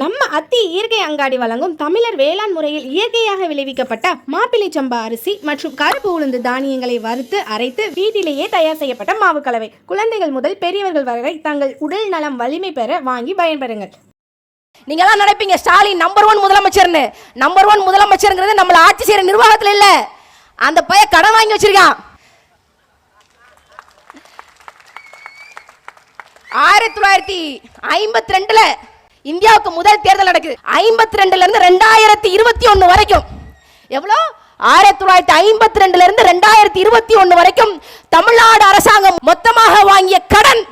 நம்ம அத்தி இயற்கை அங்காடி வழங்கும் தமிழர் வேளாண் முறையில் இயற்கையாக விளைவிக்கப்பட்ட மாப்பிள்ளை சம்பா அரிசி மற்றும் கருப்பு உளுந்து தானியங்களை வறுத்து அரைத்து வீட்டிலேயே தயார் செய்யப்பட்ட மாவு கலவை. குழந்தைகள் முதல் பெரியவர்கள் வரை தங்கள் உடல் நலம் வலிமை பெற வாங்கி பயன்பெறுங்கள். நீங்களாம் நினைப்பீங்க ஸ்டாலின் நம்பர் ஒன் முதலமைச்சர்னு. நம்பர் ஒன் முதலமைச்சருங்கிறது நம்மள ஆட்சி செய்யற நிர்வாகத்துல இல்ல. அந்த பையன் கடன் வாங்கி வச்சிருக்கான். ஆயிரத்தி தொள்ளாயிரத்தி ஐம்பத்தி ரெண்டுல இந்தியாவுக்கு முதல் தேர்தல் நடக்குது. ஐம்பத்தி ரெண்டுல இருந்து ரெண்டாயிரத்தி இருபத்தி ஒன்னு வரைக்கும். எவ்வளோ? ஆயிரத்தி தொள்ளாயிரத்தி ஐம்பத்தி ரெண்டுல இருந்து ரெண்டாயிரத்தி இருபத்தி ஒன்னு வரைக்கும் தமிழ்நாடு அரசாங்கம் மொத்தமாக வாங்கிய கடன்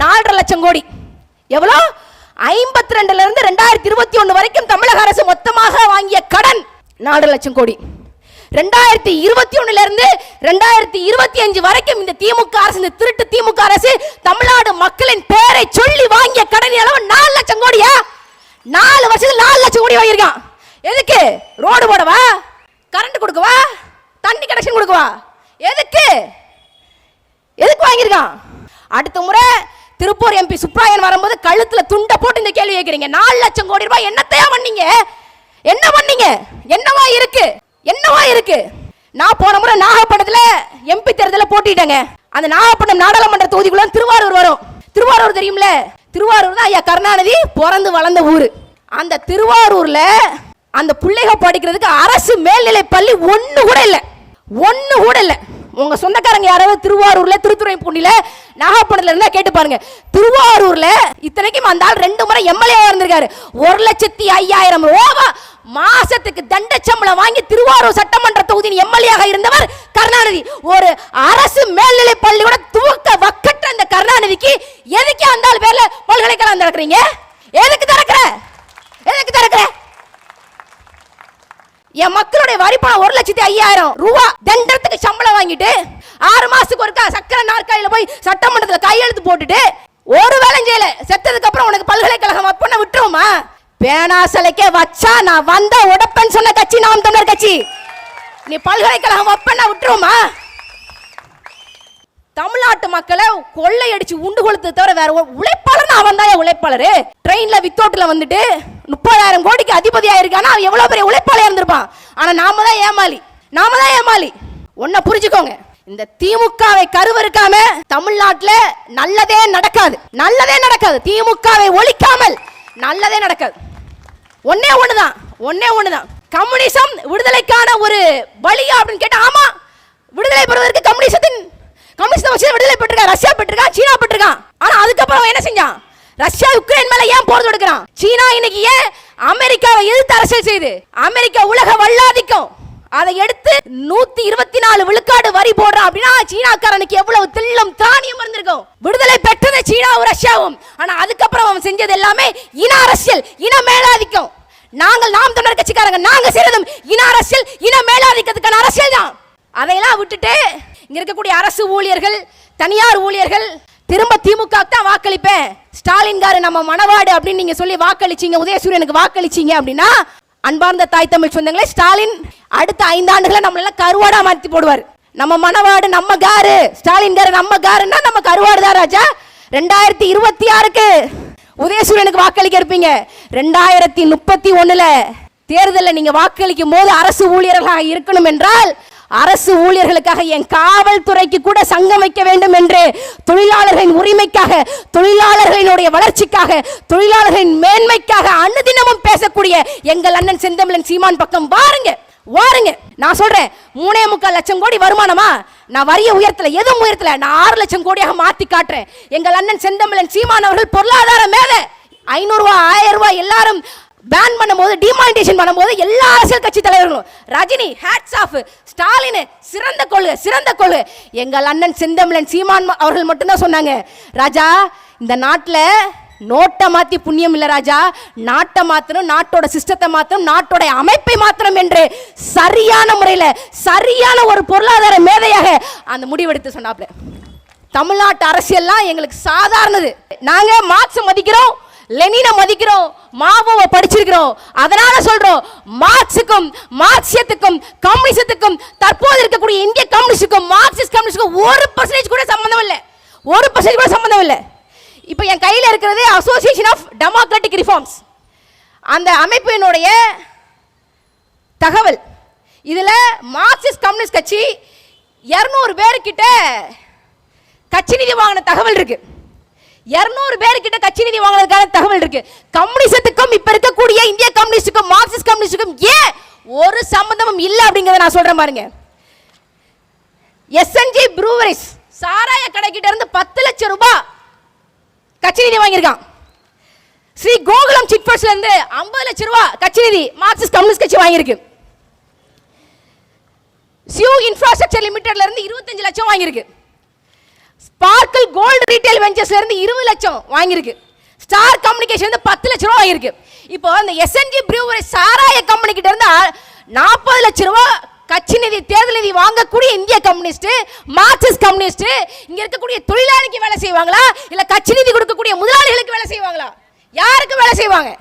நாலரை லட்சம் கோடி. எவ்வளோ? ஐம்பத்தி ரெண்டுல இருந்து ரெண்டாயிரத்தி இருபத்தி ஒன்னு வரைக்கும் தமிழக அரசு மொத்தமாக வாங்கிய கடன் நாலரை லட்சம் கோடி. ரெண்டாயிரத்தி இருபத்தி ஒண்ணுல இருந்து ரெண்டாயிரத்தி இருபத்தி அஞ்சு வரைக்கும் இந்த திமுக அரசு இந்த திருட்டு திமுக அரசு தமிழ்நாடு மக்களின் பெயரை சொல்லி வாங்கிய கடன் அளவு நாலு லட்சம் கோடியா நாலு வருஷத்துல நாலு லட்சம் கோடி வாங்கியிருக்கான். எதுக்கு? ரோடு போடவா? கரண்ட் கொடுக்கவா? தண்ணி கனெக்ஷன் கொடுக்கவா? எதுக்கு? எதுக்கு வாங்கியிருக்கான்? அடுத்த முறை திருப்பூர் எம்பி சுப்ராயன் வரும்போது கழுத்துல துண்டை போட்டு இந்த கேள்வி கேட்குறீங்க. நாலு லட்சம் கோடி ரூபாய் என்னத்தையா பண்ணீங்க? என்ன பண்ணீங்க? என்னவா இருக்கு? என்னவா இருக்கு? நான் போன முறை நாகப்பட்டினத்துல எம்பி தேர்தலில் போட்டிட்டேங்க அந்த நாகப்பட்டினம் நாடாளுமன்ற தொகுதிக்குள்ள திருவாரூர் வரும். திருவாரூர் தெரியும்ல? திருவாரூர் தான் ஐயா கருணாநிதி பிறந்து வளர்ந்த ஊர். அந்த திருவாரூரில் அந்த பிள்ளைக படிக்கிறதுக்கு அரசு மேல்நிலை பள்ளி ஒன்று கூட இல்லை. ஒன்று கூட இல்லை. உங்கள் சொந்தக்காரங்க யாராவது திருவாரூர்ல திருத்துறைப்பூண்டில நாகப்பட்டினத்தில் இருந்தால் கேட்டு பாருங்க. திருவாரூரில் இத்தனைக்கும் அந்த ஆள் ரெண்டு முறை எம்எல்ஏ இருந்திருக்காரு. ஒரு லட்சத்தி ஐயாயிரம் ரூபா மாசத்துக்கு தண்ட சம்பளம் வாங்கி திருவாரூர் சட்டமன்ற தொகுதியின் எம்எல்ஏ இருந்தவர் கருணாநிதி. ஒரு அரசு மேல்நிலை பள்ளியோட துவக்க வக்கற்ற அந்த கருணாநிதிக்கு எதுக்கு அந்த ஆள் பேர்ல பல்கலைக்கழகம் திறக்கிறீங்க? எதுக்கு திறக்கிற? எதுக்கு திறக்கிற? என் மக்களுடைய வரி பணம் ஒரு லட்சத்தி ஐயாயிரம் ரூபா தண்டத்துக்கு சம்பளம் வாங்கிட்டு ஆறு மாசத்துக்கு ஒருக்கா சக்கரை நாற்காலியில போய் சட்டமன்றத்தில் கையெழுத்து போட்டுட்டு ஒரு வேலையும் செய்யல. செத்ததுக்கு அப்புறம் உனக்கு பல்கலைக்கழகம் அப்பன விட்டுருமா பேனாசலைக்கே வச்சா நான் வந்த உடப்பன் சொன்ன கட்சி நாம் தமிழர் கட்சி. நீ பல்கலைக்கழகம் அப்பன விட்டுருமா? தமிழ்நாட்டு மக்களை கொள்ளையடிச்சு உண்டு கொளுத்து தவிர வேற உழைப்பாளர் அவன் தான் உழைப்பாளர்? ட்ரெயின்ல வித்தோட்டில் வந்துட்டு முப்பதாயிரம் கோடிக்கு அதிபதி இருக்கானா அவன் எவ்வளவு பெரிய உழைப்பாளர் இருந்திருப்பான். ஆனா நாம தான் ஏமாளி. நாம தான் ஏமாளி. ஒன்ன புரிஞ்சுக்கோங்க. இந்த திமுகவை கருவறுக்காம தமிழ்நாட்டுல நல்லதே நடக்காது. நல்லதே நடக்காது. திமுகவை ஒழிக்காமல் நல்லதே நடக்காது. ஒன்னே ஒண்ணுதான் ஒன்னே ஒண்ணுதான். கம்யூனிசம் விடுதலைக்கான ஒரு வழியா அப்படின்னு கேட்டா ஆமா விடுதலை பெறுவதற்கு கம்யூனிசத்தின் கம்யூனிஸ்ட் வச்சு விடுதலை பெற்றிருக்கான் ரஷ்யா பெற்றிருக்கான் சீனா பெற்றிருக்கான். ஆனா அதுக்கப்புறம் என்ன செஞ்சான்? ரஷ்யா உக்ரைன் மேல ஏன் போர் தொடுக்கிறான்? சீனா இன்னைக்கு ஏன் அமெரிக்காவை எதிர்த்து அரசியல் செய்து அமெரிக்கா உலக வல்லாதிக்கும். அதை எடுத்து நூத்தி இருபத்தி நாலு விழுக்காடு வரி போடுறான் அப்படின்னா சீனாக்காரனுக்கு எவ்வளவு தில்லம் தானியம் இருந்திருக்கும். விடுதலை பெற்றது சீனாவும் ரஷ்யாவும். ஆனா அதுக்கப்புறம் அவன் செஞ்சது எல்லாமே இன அரசியல் இன மேலாதிக்கம். நாங்கள் நாம் தமிழர் கட்சிக்காரங்க நாங்க செய்யறதும் இன அரசியல் இன மேலாதிக்கத்துக்கான அரசியல் தான். அதையெல்லாம் விட்டுட்டு இங்க இருக்கக்கூடிய அரசு ஊழியர்கள் தனியார் ஊழியர்கள் திரும்ப திமுக தான் வாக்களிப்பேன். ஸ்டாலின் காரு நம்ம மணவாடு அப்படின்னு நீங்க சொல்லி வாக்களிச்சீங்க உதயசூரியனுக்கு வாக்களிச்சீங்க அப்படின்னா அன்பார்ந்த தாய் தமிழ் சொந்தங்களே ஸ்டாலின் அடுத்த ஐந்தாண்டுகளை நம்மளெல்லாம் கருவாடா மாத்தி போடுவார். நம்ம மனவாடு நம்ம காரு. ஸ்டாலின் காரு நம்ம காருன்னா நம்ம கருவாடு தான் ராஜா. ரெண்டாயிரத்தி இருபத்தி ஆறுக்கு உதயசூரியனுக்கு வாக்களிக்க இருப்பீங்க. ரெண்டாயிரத்தி முப்பத்தி ஒண்ணுல தேர்தலில் நீங்க வாக்களிக்கும் போது அரசு ஊழியர்களாக இருக்கணும் என்றால் அரசு ஊழியர்களுக்காக என் காவல்துறைக்கு கூட சங்கம் வைக்க வேண்டும் என்று தொழிலாளர்களின் உரிமைக்காக தொழிலாளர்களினுடைய வளர்ச்சிக்காக தொழிலாளர்களின் மேன்மைக்காக அனுதினமும் பேசக்கூடிய எங்கள் அண்ணன் செந்தமிழன் சீமான் பக்கம் வாருங்க வாருங்க. நான் சொல்றேன் மூணே முக்கால் லட்சம் கோடி வருமானமா? நான் வரிய உயர்த்தல எதுவும் உயர்த்தல நான் ஆறு லட்சம் கோடியாக மாத்தி காட்டுறேன். எங்கள் அண்ணன் செந்தமிழன் சீமான் அவர்கள் பொருளாதார மேல ஐநூறு ஆயிரம் ரூபாய் எல்லாரும் பேன் பண்ணும்போது டிமானிட்டேஷன் பண்ணும்போது எல்லா அரசியல் கட்சி தலைவர்களும் ரஜினி ஹேட்ஸ் ஆஃப் ஸ்டாலின் சிறந்த கொள்கை சிறந்த கொள்கை எங்கள் அண்ணன் செந்தமிழன் சீமான் அவர்கள் மட்டும்தான் சொன்னாங்க ராஜா இந்த நாட்டில் நோட்டை மாத்தி புண்ணியம் இல்லை ராஜா. நாட்டை மாத்தணும் நாட்டோட சிஸ்டத்தை மாத்தணும் நாட்டோட அமைப்பை மாத்தணும் என்று சரியான முறையில் சரியான ஒரு பொருளாதார மேதையாக அந்த முடிவெடுத்து சொன்னாப்ல. தமிழ்நாட்டு அரசியல்லாம் எங்களுக்கு சாதாரணது. நாங்கள் மார்க்ஸ் மதிக்கிறோம் லெனினை மதிக்கிறோம் மாவோவை படிச்சிருக்கிறோம். அதனால சொல்றோம் மார்க்ஸுக்கும் மார்க்சியத்துக்கும் கம்யூனிசத்துக்கும் தற்போது இருக்கக்கூடிய இந்திய கம்யூனிஸ்டுக்கும் மார்க்சிஸ்ட் கம்யூனிஸ்டுக்கும் ஒரு பர்சன்டேஜ் கூட சம்பந்தம் இல்லை. ஒரு பர்சன்டேஜ் கூட சம்பந்தம் இல்லை. இப்போ என் கையில் இருக்கிறது அசோசியேஷன் ஆஃப் டெமோக்ராட்டிக் ரிஃபார்ம்ஸ் அந்த அமைப்பினுடைய தகவல். இதில் மார்க்சிஸ்ட் கம்யூனிஸ்ட் கட்சி இரநூறு பேர்கிட்ட கட்சி நிதி வாங்கின தகவல் இருக்குது இரநூறு பேர்கிட்ட கட்சி நிதி வாங்கினதுக்கான தகவல் இருக்கு. கம்யூனிசத்துக்கும் இப்ப இருக்கக்கூடிய இந்திய கம்யூனிஸ்டுக்கும் மார்க்சிஸ்ட் கம்யூனிஸ்டுக்கும் ஏன் ஒரு சம்பந்தமும் இல்லை அப்படிங்கறத நான் சொல்றேன் பாருங்க. எஸ்என்ஜி ப்ரூவரிஸ் சாராய கடைக்கிட்ட இருந்து பத்து லட்சம் ரூபாய் கட்சி நிதி வாங்கியிருக்கான். ஸ்ரீ கோகுலம் சிட் இருந்து ஐம்பது லட்சம் ரூபாய் கட்சி நிதி மார்க்சிஸ்ட் கம்யூனிஸ்ட் கட்சி வாங்கியிருக்கு. சியூ இன்ஃப்ராஸ்ட்ரக்சர் லிமிடெட்ல இருந்து இருபத்தஞ்சு லட்சம் வாங்கியிருக்கு. ஸ்பார்க்கிள் கோல்டு ரீட்டைல் வெஞ்சர்ஸ்ல இருந்து இருபது லட்சம் வாங்கியிருக்கு. ஸ்டார் கம்யூனிகேஷன் வந்து பத்து லட்சம் ரூபா வாங்கியிருக்கு. இப்போ அந்த எஸ்என்ஜி ப்ரூவரி சாராய கம்பெனி கிட்ட இருந்து நாற்பது லட்சம் ரூபா கட்சி நிதி தேர்தல் நிதி வாங்கக்கூடிய இந்திய கம்யூனிஸ்ட் மார்க்சிஸ்ட் கம்யூனிஸ்ட் இங்க இருக்கக்கூடிய தொழிலாளிக்கு வேலை செய்வாங்களா? இல்ல கட்சி நிதி கொடுக்கக்கூடிய முதலாளிகளுக்கு வேலை செய்வாங்களா? யாருக்கு வேலை செய்வாங்க?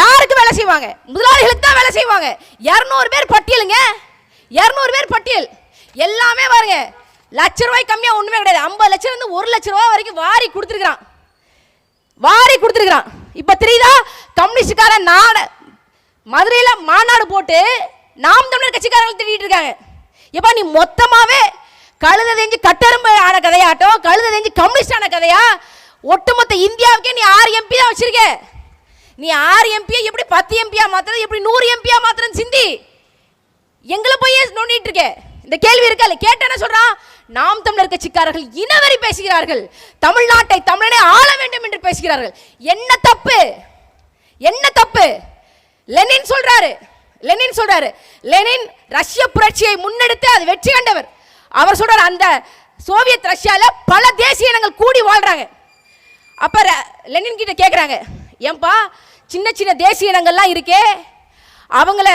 யாருக்கு வேலை செய்வாங்க? முதலாளிகளுக்கு தான் வேலை செய்வாங்க. இரநூறு பேர் பட்டியலுங்க. இரநூறு பேர் பட்டியல். எல்லாமே பாருங்க. லட்ச ரூபாய் கம்மியாக ஒன்றுமே கிடையாது. ஐம்பது லட்சம் இருந்து ஒரு லட்ச ரூபா வரைக்கும் வாரி கொடுத்துருக்குறான். வாரி கொடுத்துருக்குறான். இப்போ தெரியுதா? கம்யூனிஸ்டுக்கார நாட மதுரையில் மாநாடு போட்டு நாம் தமிழர் கட்சிக்காரங்களை திட்டிட்டு இருக்காங்க. எப்பா நீ மொத்தமாகவே கழுத தெரிஞ்சு கட்டரும்பு ஆன கதையாட்டம் கழுத தெரிஞ்சு கம்யூனிஸ்ட் ஆன கதையா? ஒட்டுமொத்த இந்தியாவுக்கே நீ ஆறு எம்பி தான் வச்சிருக்க. நீ ஆறு எம்பியை எப்படி பத்து எம்பியா மாத்துறது? எப்படி நூறு எம்பியா மாத்துறன்னு சிந்தி. எங்களை போய் நோண்டிட்டு இருக்க. இந்த கேள்வி இருக்கா? இல்லை என்ன சொல்கிறான் நாம் தமிழர் கட்சிக்காரர்கள் இனவரி பேசுகிறார்கள். தமிழ்நாட்டை தமிழனை ஆள வேண்டும் என்று பேசுகிறார்கள். என்ன தப்பு? என்ன தப்பு? லெனின் சொல்றாரு. லெனின் சொல்றாரு. லெனின் ரஷ்ய புரட்சியை முன்னெடுத்து அது வெற்றி கண்டவர். அவர் சொல்றாரு அந்த சோவியத் ரஷ்யால பல தேசிய இனங்கள் கூடி வாழ்றாங்க. அப்ப ர- லெனின் கிட்ட கேக்குறாங்க ஏன்பா சின்ன சின்ன தேசிய இனங்கள்லாம் இருக்கே. அவங்கள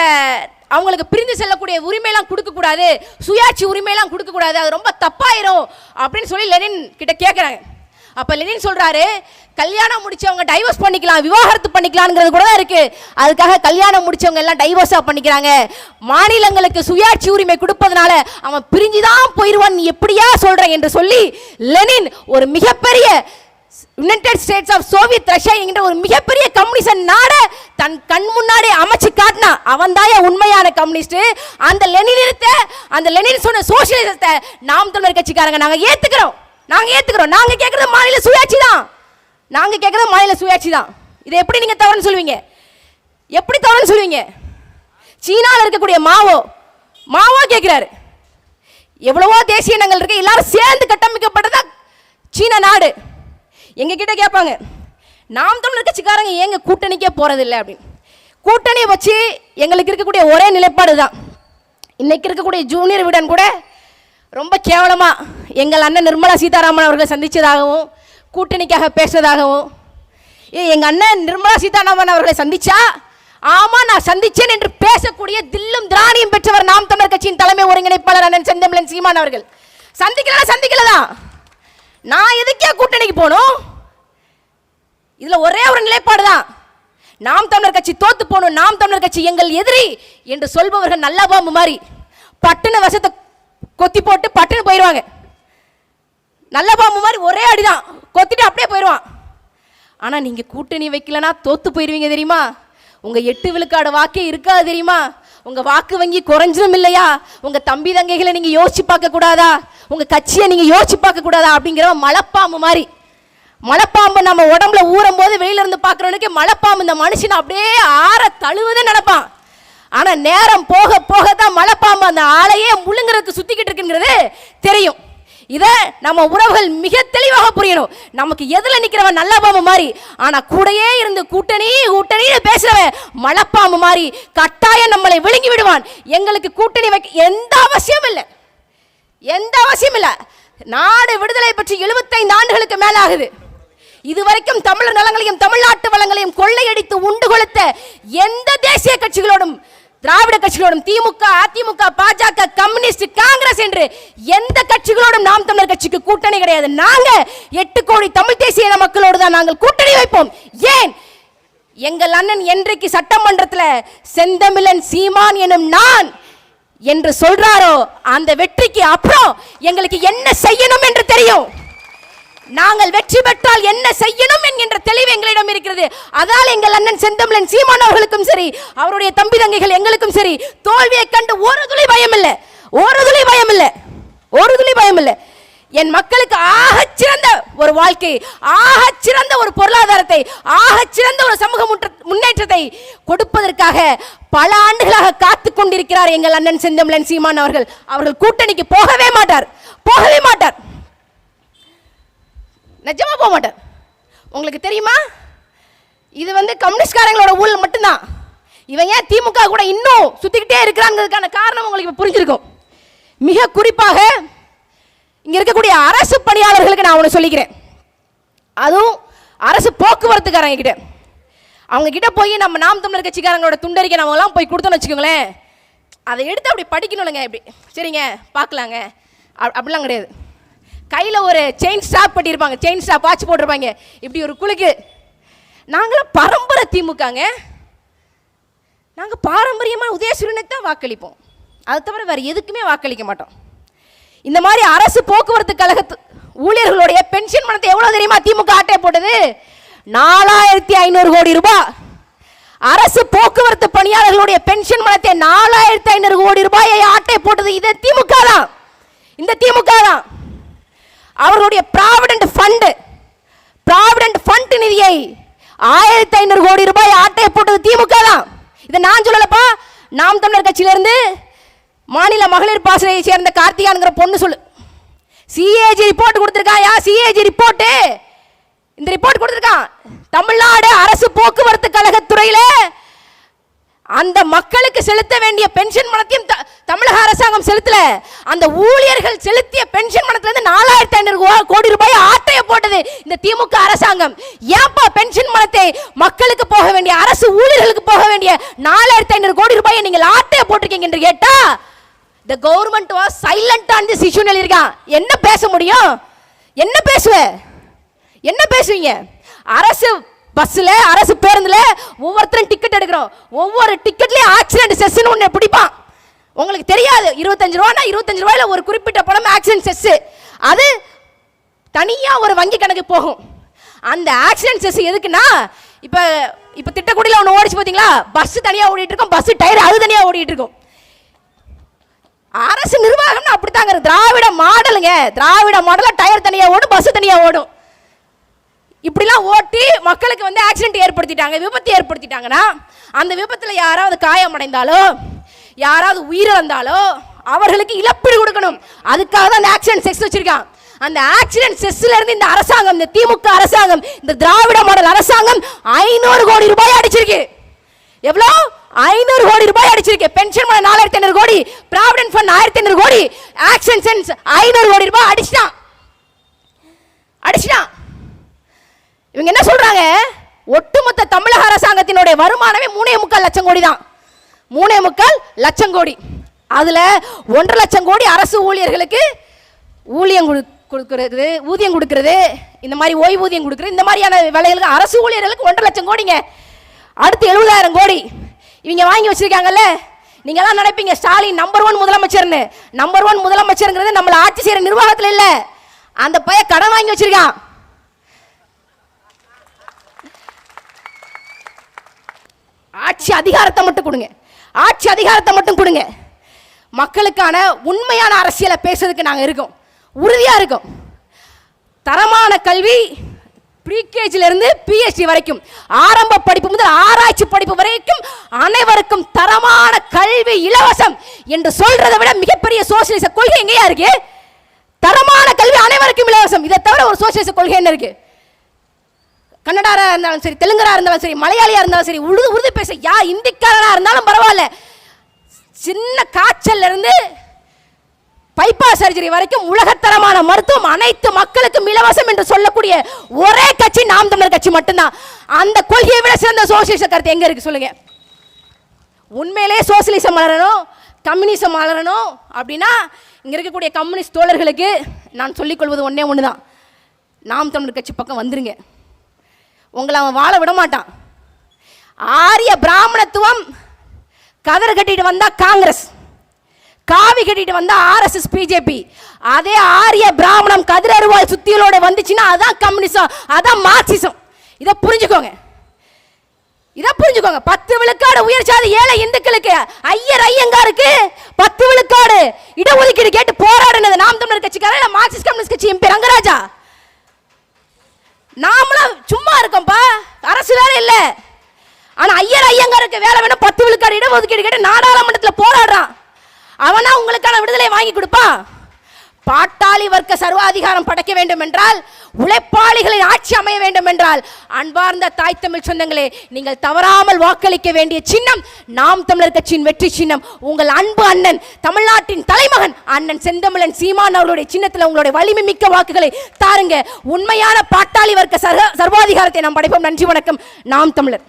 அவங்களுக்கு பிரிந்து செல்லக்கூடிய உரிமையெல்லாம் கொடுக்கக்கூடாது. சுயாட்சி உரிமையெல்லாம் கொடுக்கக்கூடாது. அது ரொம்ப தப்பாயிரும் அப்படின்னு சொல்லி லெனின் கிட்ட கேட்குறாங்க அப்போ லெனின் சொல்கிறாரு கல்யாணம் முடிச்சவங்க டைவர்ஸ் பண்ணிக்கலாம் விவாகரத்து பண்ணிக்கலாம்ங்கிறது கூட தான் இருக்குது அதுக்காக கல்யாணம் முடிச்சவங்க எல்லாம் டைவர்ஸாக பண்ணிக்கிறாங்க. மாநிலங்களுக்கு சுயாட்சி உரிமை கொடுப்பதனால அவன் பிரிஞ்சுதான் போயிடுவான் நீ எப்படியா சொல்கிறேன் என்று சொல்லி லெனின் ஒரு மிகப்பெரிய United States of Soviet Russia என்கிற ஒரு மிகப்பெரிய கம்யூனிஸ்ட் நாடை தன் கண் முன்னாடி அமைச்சு காட்டினா அவன் உண்மையான கம்யூனிஸ்ட். அந்த லெனினத்தை அந்த லெனின் சொன்ன சோசியலிசத்தை நாம் தமிழர் கட்சிக்காரங்க நாங்கள் ஏற்றுக்கிறோம் நாங்கள் ஏற்றுக்கிறோம் நாங்கள் கேட்குறது மாநில சுயாட்சி தான். நாங்கள் கேட்குறது மாநில சுயாட்சி தான். இதை எப்படி நீங்கள் தவறுன்னு சொல்லுவீங்க? எப்படி தவறுன்னு சொல்லுவீங்க? சீனாவில் இருக்கக்கூடிய மாவோ மாவோ கேட்குறாரு எவ்வளவோ தேசிய இனங்கள் இருக்கு. எல்லாரும் சேர்ந்து கட்டமைக்கப்பட்டதா சீன நாடு. எங்கள் கிட்டே கேட்பாங்க நாம் தமிழர் கட்சிக்காரங்க ஏங்க கூட்டணிக்கே போகிறதில்ல அப்படின்னு. கூட்டணியை வச்சு எங்களுக்கு இருக்கக்கூடிய ஒரே நிலைப்பாடு தான் இன்றைக்கி இருக்கக்கூடிய ஜூனியர் விடன் கூட ரொம்ப கேவலமாக எங்கள் அண்ணன் நிர்மலா சீதாராமன் அவர்கள் சந்தித்ததாகவும் கூட்டணிக்காக பேசுனதாகவும் ஏ எங்கள் அண்ணன் நிர்மலா சீதாராமன் அவர்களை சந்தித்தா ஆமா நான் சந்திச்சேன் என்று பேசக்கூடிய தில்லும் திராணியும் பெற்றவர் நாம் தமிழர் கட்சியின் தலைமை ஒருங்கிணைப்பாளர் அண்ணன் செந்தமிழன் சீமான் அவர்கள். சந்திக்கலாம் சந்திக்கலாம் நான் எதுக்கே கூட்டணிக்கு போகணும்? இதுல ஒரே ஒரு நிலைப்பாடு தான் நாம் தமிழர் கட்சி தோத்து போகணும் நாம் தமிழர் கட்சி எங்கள் எதிரி என்று சொல்பவர்கள் நல்ல பாம்பு மாதிரி பட்டுன விஷத்தை கொத்தி போட்டு பட்டுன்னு போயிடுவாங்க நல்ல பாம்பு மாதிரி ஒரே அடிதான். கொத்திட்டு அப்படியே போயிடுவான் ஆனா நீங்க கூட்டணி வைக்கலனா தோத்து போயிருவீங்க தெரியுமா? உங்க எட்டு விழுக்காடு வாக்கே இருக்காது தெரியுமா? உங்க வாக்கு வங்கி குறைஞ்சிரும் இல்லையா? உங்க தம்பி தங்கைகளை நீங்க யோசிச்சு பார்க்க உங்கள் கட்சியை நீங்கள் யோசிச்சு பார்க்கக்கூடாதா அப்படிங்கிற மலைப்பாம்பு மாதிரி. மலைப்பாம்பு நம்ம உடம்புல ஊறும் போது வெளியில இருந்து பார்க்குறவனுக்கு மலைப்பாம்பு. இந்த மனுஷன் அப்படியே ஆற தழுவுதே நினைப்பான். ஆனால் நேரம் போக போக தான் மலைப்பாம்பு அந்த ஆளையே முழுங்குறதுக்கு சுற்றிக்கிட்டு இருக்குங்கிறது தெரியும். இதை நம்ம உறவுகள் மிக தெளிவாக புரியணும். நமக்கு எதில் நிற்கிறவன் நல்ல பாம்பு மாதிரி. ஆனால் கூடயே இருந்து கூட்டணி கூட்டணின்னு பேசுகிறவன் மலைப்பாம்பு மாதிரி கட்டாயம் நம்மளை விழுங்கி விடுவான். எங்களுக்கு கூட்டணி வைக்க எந்த அவசியமும் இல்லை. எந்த அவசியம் இல்லை. நாடு விடுதலை பற்றி 75 ஆண்டுகளுக்கு மேலாகுது. இதுவரைக்கும் தமிழர் நலங்களையும் தமிழ்நாட்டு வளங்களையும் கொள்ளையடித்து உண்டு கொளுத்த எந்த தேசிய கட்சிகளோடும் திராவிட கட்சிகளோடும் திமுக அதிமுக பாஜக கம்யூனிஸ்ட் காங்கிரஸ் என்று எந்த கட்சிகளோடும் நாம் தமிழர் கட்சிக்கு கூட்டணி கிடையாது. நாங்க எட்டு கோடி தமிழ் தேசிய இன மக்களோடு தான் நாங்கள் கூட்டணி வைப்போம். ஏன்? எங்கள் அண்ணன் என்றைக்கு சட்டமன்றத்தில் செந்தமிழன் சீமான் எனும் நான் என்று சொல்றாரோ அந்த வெற்றிக்கு அப்புறம் எங்களுக்கு என்ன செய்யணும் என்று தெரியும். நாங்கள் வெற்றி பெற்றால் என்ன செய்யணும் என்கின்ற தெளிவு எங்களிடம் இருக்கிறது. அதால் எங்கள் அண்ணன் செந்தமிழன் சீமான் அவர்களுக்கும் சரி அவருடைய தம்பி தங்கைகள் எங்களுக்கும் சரி தோல்வியை கண்டு ஒரு துளி பயம் இல்லை ஒரு துளி பயம் இல்லை ஒரு துளி பயம் இல்லை என் மக்களுக்கு ஆக சிறந்த ஒரு வாழ்க்கை ஆக சிறந்த ஒரு பொருளாதாரத்தை ஆகச்சிறந்த ஒரு சமூக முற்ற- முன்னேற்றத்தை கொடுப்பதற்காக பல ஆண்டுகளாக காத்து கொண்டிருக்கிறார் எங்கள் அண்ணன் செந்தமிழன் சீமான் அவர்கள். அவர்கள் கூட்டணிக்கு போகவே மாட்டார். போகவே மாட்டார். நிஜமா போக மாட்டார். உங்களுக்கு தெரியுமா? இது வந்து கம்யூனிஸ்ட்காரங்களோட ஊழல் மட்டும்தான். இவன் ஏன் திமுக கூட இன்னும் சுத்திக்கிட்டே இருக்கிறாங்கிறதுக்கான காரணம் உங்களுக்கு புரிஞ்சிருக்கும். மிக குறிப்பாக இங்கே இருக்கக்கூடிய அரசு பணியாளர்களுக்கு நான் ஒன்று சொல்லிக்கிறேன். அதுவும் அரசு போக்குவரத்துக்காரங்க கிட்ட. அவங்க கிட்ட போய் நம்ம நாம் தமிழர் கட்சிக்காரங்களோட துண்டறிக்கை நம்மலாம் போய் கொடுத்தோன்னு வச்சுக்கோங்களேன். அதை எடுத்து அப்படி படிக்கணும்லங்க இப்படி. சரிங்க பார்க்கலாங்க. அப்- அப்படிலாம் கிடையாது. கையில் ஒரு செயின் ஸ்டாப் பண்ணியிருப்பாங்க செயின் ஸ்டாப் வாட்ச் போட்டிருப்பாங்க. இப்படி ஒரு குழுக்கு நாங்களாம் பரம்பரை திமுகங்க. நாங்கள் பாரம்பரியமாக உதயசூரியனுக்கு தான் வாக்களிப்போம். அதை தவிர வேறு எதுக்குமே வாக்களிக்க மாட்டோம். இந்த மாதிரி அரசு போக்குவரத்து கழகத்து ஊழியர்களுடைய பென்ஷன் பணத்தை எவ்வளோ தெரியுமா திமுக ஆட்டை போட்டது? நாலாயிரத்தி ஐநூறு கோடி ரூபாய். அரசு போக்குவரத்து பணியாளர்களுடைய பென்ஷன் பணத்தை நாலாயிரத்தி ஐநூறு கோடி ரூபாயை ஆட்டை போட்டது இது திமுக தான். இந்த திமுக தான். அவர்களுடைய ப்ராவிடென்ட் ஃபண்டு ப்ராவிடென்ட் ஃபண்ட் நிதியை ஆயிரத்தி ஐநூறு கோடி ரூபாய் ஆட்டை போட்டது திமுக தான். இதை நான் சொல்லலப்பா. நாம் தமிழர் கட்சியிலிருந்து மாநில மகளிர் பாசனையை சேர்ந்த கார்த்திகாங்கிற பொண்ணு சொல்லு. சிஏஜி ரிப்போர்ட் கொடுத்துருக்காயா? சிஏஜி ரிப்போர்ட்டு இந்த ரிப்போர்ட் கொடுத்துருக்கான். தமிழ்நாடு அரசு போக்குவரத்து கழகத்துறையில் அந்த மக்களுக்கு செலுத்த வேண்டிய பென்ஷன் பணத்தையும் த- தமிழக அரசாங்கம் செலுத்தல. அந்த ஊழியர்கள் செலுத்திய பென்ஷன் பணத்துல இருந்து நாலாயிரத்தி ஐநூறு கோடி ரூபாய் ஆட்டைய போட்டது இந்த திமுக அரசாங்கம். ஏன்பா பென்ஷன் பணத்தை மக்களுக்கு போக வேண்டிய அரசு ஊழியர்களுக்கு போக வேண்டிய நாலாயிரத்தி ஐநூறு கோடி ரூபாயை நீங்கள் ஆட்டைய போட்டிருக்கீங்க என்று கேட்டா the government was silent on this எழுதியிருக்கான் என்ன பேச முடியும்? என்ன பேசுவ? என்ன பேசுவீங்க? அரசு பஸ்ஸில் அரசு பேருந்துல ஒவ்வொருத்தரும் டிக்கெட் எடுக்கிறோம். ஒவ்வொரு டிக்கெட்லயும் ஆக்சிடென்ட் செஸ்ன்னு ஒன்று பிடிப்பான். உங்களுக்கு தெரியாது. இருபத்தஞ்சு ரூபானா இருபத்தஞ்சு ரூபாயில ஒரு குறிப்பிட்ட பணம் ஆக்சிடென்ட் செஸ் அது தனியாக ஒரு வங்கி கணக்கு போகும். அந்த ஆக்சிடென்ட் செஸ் எதுக்குன்னா இப்போ இப்போ திட்டக்குடியில் ஒன்று ஓடிச்சு பார்த்தீங்களா பஸ் தனியாக ஓடிட்டு இருக்கும். பஸ் டயர் அது தனியாக ஓடிட்டு இருக்கும். அரசு நிர்வாகம்னா அப்படித்தாங்க. திராவிட மாடலுங்க. திராவிட மாடல டயர் தனியாக ஓடும் பஸ் தனியாக ஓடும். இப்படிலாம் ஓட்டி மக்களுக்கு வந்து ஆக்சிடென்ட் ஏற்படுத்திட்டாங்க விபத்து ஏற்படுத்திட்டாங்கன்னா அந்த விபத்தில் யாராவது காயமடைந்தாலோ யாராவது உயிரிழந்தாலோ அவர்களுக்கு இழப்பீடு கொடுக்கணும். அதுக்காக தான் அந்த ஆக்சிடென்ட் செக்ஸ் வச்சிருக்கான். அந்த ஆக்சிடென்ட் செஸ்ல இருந்து இந்த அரசாங்கம் இந்த திமுக அரசாங்கம் இந்த திராவிட மாடல் அரசாங்கம் ஐநூறு கோடி ரூபாய் அடிச்சிருக்கு. எவ்வளோ? ஐநூறு கோடி ரூபாய் அடிச்சிருக்கு பென்ஷன் பண்ண நாலாயிரத்தி ஐநூறு கோடி ப்ராவிடன்ட் ஃபண்ட் ஆயிரத்தி ஐநூறு கோடி. ஆக்ஷன் சென்ஸ் ஐநூறு கோடி ரூபாய் அடிச்சிட்டான். அடிச்சிட்டான். இவங்க என்ன சொல்றாங்க? ஒட்டுமொத்த தமிழக அரசாங்கத்தினுடைய வருமானமே மூணே முக்கால் லட்சம் கோடி தான் மூணே முக்கால் லட்சம் கோடி. அதுல ஒன்றரை லட்சம் கோடி அரசு ஊழியர்களுக்கு ஊழியம் கொடு கொடுக்கறது ஊதியம் கொடுக்கறது இந்த மாதிரி ஓய்வூதியம் கொடுக்கறது இந்த மாதிரியான வேலைகளுக்கு அரசு ஊழியர்களுக்கு ஒன்றரை லட்சம் கோடிங்க. அடுத்து எழுபதாயிரம் கோடி. இவங்க வாங்கி வச்சிருக்காங்கல்ல? நீங்க எல்லாம் நினைப்பீங்க ஸ்டாலின் நம்பர் ஒன் முதலமைச்சர்னு. நம்பர் ஒன் முதலமைச்சருங்கிறது நம்மள ஆட்சி செய்யற நிர்வாகத்துல இல்ல. அந்த பைய கடன் வாங்கி வச்சிருக்கான். ஆட்சி அதிகாரத்தை மட்டும் கொடுங்க. ஆட்சி அதிகாரத்தை மட்டும் கொடுங்க. மக்களுக்கான உண்மையான அரசியலை பேசுறதுக்கு நாங்கள் இருக்கோம். உறுதியாக இருக்கோம். தரமான கல்வி ப்ரீகேஜில இருந்து பிஹெச்டி வரைக்கும். ஆரம்ப படிப்பு முதல் ஆராய்ச்சி படிப்பு வரைக்கும் அனைவருக்கும் தரமான கல்வி இலவசம் என்று சொல்றதை விட மிகப்பெரிய சோசியலிச கொள்கை எங்கேயா இருக்கு? தரமான கல்வி அனைவருக்கும் இலவசம். இதை தவிர ஒரு சோசியலிச கொள்கை என்ன இருக்கு? கன்னடாரா இருந்தாலும் சரி தெலுங்கரா இருந்தாலும் சரி மலையாளியா இருந்தாலும் சரி உழுது உழுது பேச யா இந்திக்காரனா இருந்தாலும் பரவாயில்ல. சின்ன காய்ச்சல்ல இருந்து பைப்பா சர்ஜரி வரைக்கும் உலகத்தரமான மருத்துவம் அனைத்து மக்களுக்கும் இலவசம் என்று சொல்லக்கூடிய ஒரே கட்சி நாம் தமிழர் கட்சி மட்டும்தான். அந்த கொள்கையை விட சிறந்த சோசியலிச கருத்து எங்க இருக்கு சொல்லுங்க. உண்மையிலே சோசியலிசம் வளரணும் கம்யூனிசம் வளரணும் அப்படின்னா இங்க இருக்கக்கூடிய கம்யூனிஸ்ட் தோழர்களுக்கு நான் சொல்லிக்கொள்வது ஒன்றே ஒன்று தான் நாம் தமிழர் கட்சி பக்கம் வந்துருங்க. உங்களை அவன் வாழ விட மாட்டான். ஆரிய பிராமணத்துவம் கதர் கட்டிட்டு வந்தா காங்கிரஸ். காவி கட்டிட்டு வந்தா ஆர்எஸ்எஸ் பிஜேபி. அதே ஆரிய பிராமணம் கதிரருவாய் சுத்தியலோட வந்துச்சுன்னா அதான் கம்யூனிசம் அதான் மார்க்சிசம். இதை புரிஞ்சுக்கோங்க. இதை புரிஞ்சுக்கோங்க. பத்து விழுக்காடு உயர் சாதி ஏழை இந்துக்களுக்கு ஐயர் ஐயங்காருக்கு பத்து விழுக்காடு இடஒதுக்கீடு கேட்டு போராடினது நாம் தமிழர் கட்சிக்காரன் இல்லை மார்க்சிஸ்ட் கம்யூனிஸ்ட் கட்சி எம்பி ரங்கராஜா? நாமளும் சும்மா இருக்கோம்ப்பா அரசு வேலை இல்லை. ஆனால் ஐயர் ஐயங்காருக்கு வேலை வேணும் பத்து விழுக்காடு இடஒதுக்கீடு கேட்டு நாடாளுமன்றத்தில் போராடுறான். அவனா உங்களுக்கான விடுதலை வாங்கி கொடுப்பான் பாட்டாளி வர்க்க சர்வாதிகாரம் படைக்க வேண்டும் என்றால் உழைப்பாளிகளின் ஆட்சி அமைய வேண்டும் என்றால் அன்பார்ந்த தாய் தமிழ் சொந்தங்களே நீங்கள் தவறாமல் வாக்களிக்க வேண்டிய சின்னம் நாம் தமிழர் கட்சியின் வெற்றி சின்னம். உங்கள் அன்பு அண்ணன் தமிழ்நாட்டின் தலைமகன் அண்ணன் செந்தமிழன் சீமான் அவர்களுடைய சின்னத்தில் உங்களுடைய வலிமை மிக்க வாக்குகளை தாருங்க. உண்மையான பாட்டாளி வர்க்க சர்வ சர்வாதிகாரத்தை நாம் படைப்போம். நன்றி வணக்கம். நாம் தமிழர்.